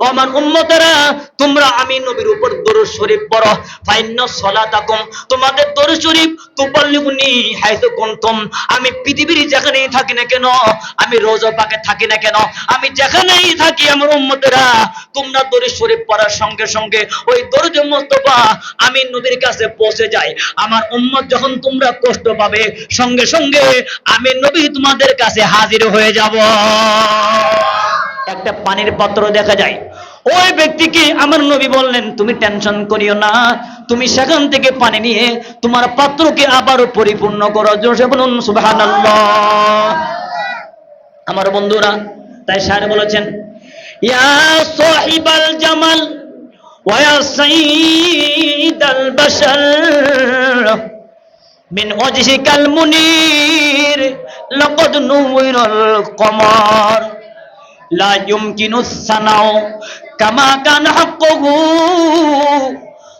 ও আমার উম্মতেরা, তোমরা আমি নবীর উপর দরুদ শরীফ পড়ো। ফাইন্ন সলাতাকুম, তোমাদের দরুদ শরীফ তুবাল্লিগুনি হাইতু কুনতুম। আমি পৃথিবীর যেখানেই থাকি না কেন, আমি রোজা পাকে থাকি না কেন, আমি যেখানেই থাকি আমার উম্মতেরা, তোমরা দরুদ শরীফ পড়ার সঙ্গে সঙ্গে ওই দরুদ মুস্তফা আমি নবীর কাছে পৌঁছে যাই। আমার উম্মত যখন তোমরা কষ্ট পাবে, সঙ্গে সঙ্গে আমি নবী তোমাদের কাছে হাজির হয়ে যাব। একটা পানির পাত্র দেখা যায়। ওই ব্যক্তিকে আমার নবী বললেন তুমি টেনশন করিও না তুমি সেখান থেকে পানি নিয়ে তোমার পাত্রকে আবারও পরিপূর্ণ করো জোরে বলুন সুবহানাল্লাহ আমার বন্ধুরা তাই স্যার বলেছেন ইয়া সাহিবাল জামাল ওয়া সাইদাল বাশার من وجهك المنير لقد نور القمر لا يمكن الثناء كما كان حقه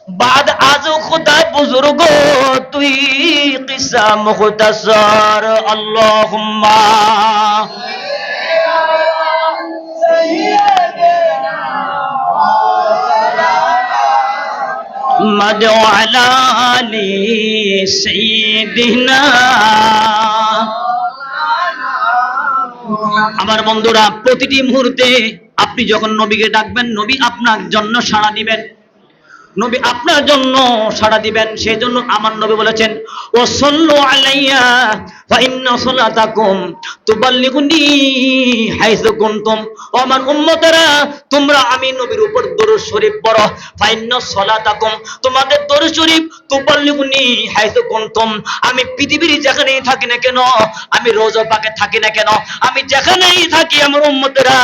بعد از خدا بزرگ তুই কিসা মুখতাসার اللهم مدعو على آل سيدنا আমার বন্ধুরা প্রতিটি মুহূর্তে আপনি যখন নবীকে ডাকবেন নবী আপনার জন্য সাড়া দিবেন। নবী আপনার জন্য সাড়া দিবেন সেই জন্য আমার নবী বলেছেন ও সল্লু আলাইয়া আমার উম্মতেরা, তোমরা আমি নবীর উপর শরীফ পড়ো তোমাদের শরীফ আমি পৃথিবীর যেখানেই থাকি না কেন, আমি রোজা পাকে থাকি না কেন, আমি যেখানেই থাকি আমার উম্মতেরা,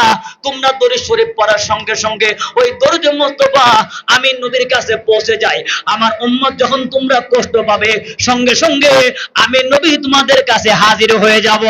তোমরা দরুদ শরীফ পড়ার সঙ্গে সঙ্গে ওই দরুদ মুস্তফা আমি নবীর কাছে পৌঁছে যায়। আমার উম্মত যখন তোমরা কষ্ট পাবে, সঙ্গে সঙ্গে আমি নবী তোমাদের কাছে হাজির হয়ে যাব।